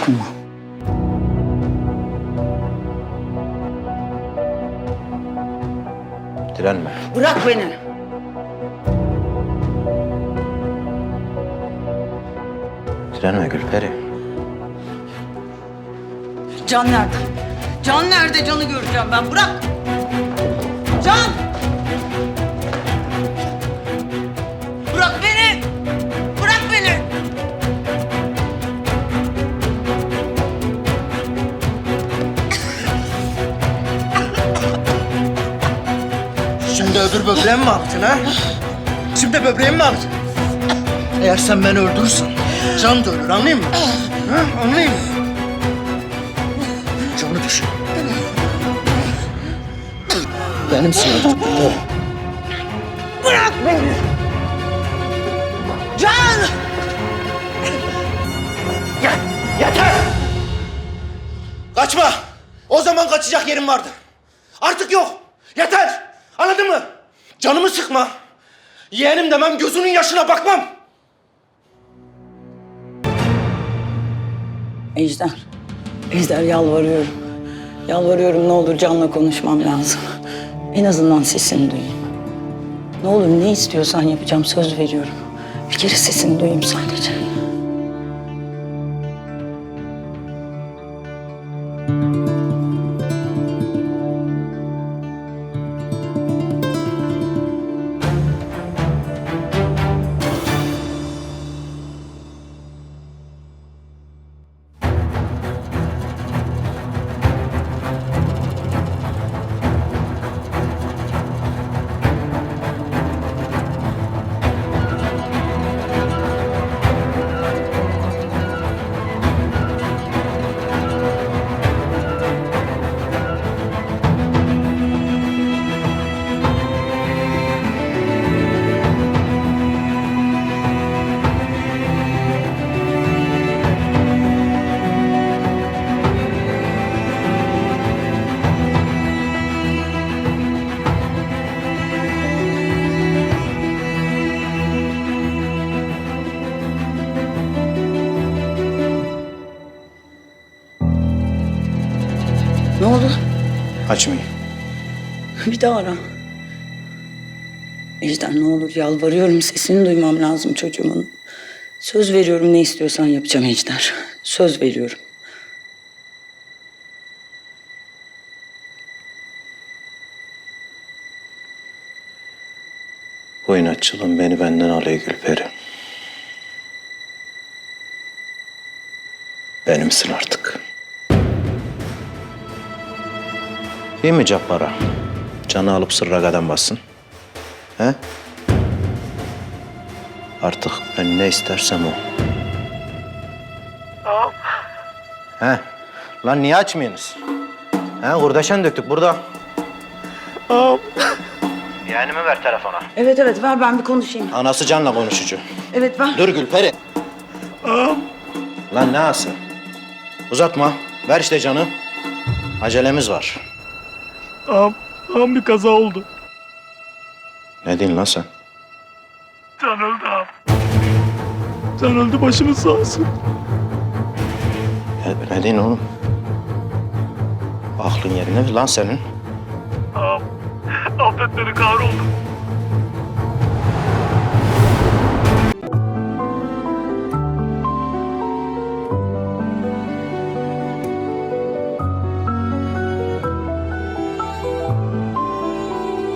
Dokunma. direnme. Bırak beni. Direnme Gülperi. Can nerede? Can nerede? Canı göreceğim ben. Bırak. Can! Öbür böbreğimi mi aldın ha? Şimdi böbreğimi mi aldın? Eğer sen beni öldürürsen can da ölür anlayayım mı? Ha, anlayayım mı? Canı düşün. Benimsin artık. Oh. Bırak beni! Can! Yeter! Kaçma! O zaman kaçacak yerim vardı. Artık yok. Yeter! Canımı sıkma. Yeğenim demem, gözünün yaşına bakmam. Ejder. Ejder yalvarıyorum. Yalvarıyorum ne olur Can'la konuşmam lazım. En azından sesini duyayım. Ne olur ne istiyorsan yapacağım söz veriyorum. Bir kere sesini duyayım sadece. Ne oldu? Açmayın. Bir daha ara. Ejder ne olur yalvarıyorum sesini duymam lazım çocuğumun. Söz veriyorum ne istiyorsan yapacağım Ejder. Söz veriyorum. Bu inatçılığın beni benden alıyor Gülperi. Benimsin artık. Değil mi Cabbar'a? Canı alıp sırra kadem bassın. He? Artık ben ne istersem o. He? Lan niye açmıyorsunuz? He kurdeşen döktük burada. Yeğenimi ver telefona. Evet evet ver ben bir konuşayım. Anası Can'la konuşucu. Evet ver. Dur Gülperi. Lan ne ası? Uzatma. Ver işte canı. Acelemiz var. Ağam, ağam bir kaza oldu. Ne diyorsun lan sen? Can öldü ağam. Can öldü başınız sağ olsun. Ne, ne diyorsun oğlum? Aklın yerine mi lan senin? Ağam, affet beni kahroldu.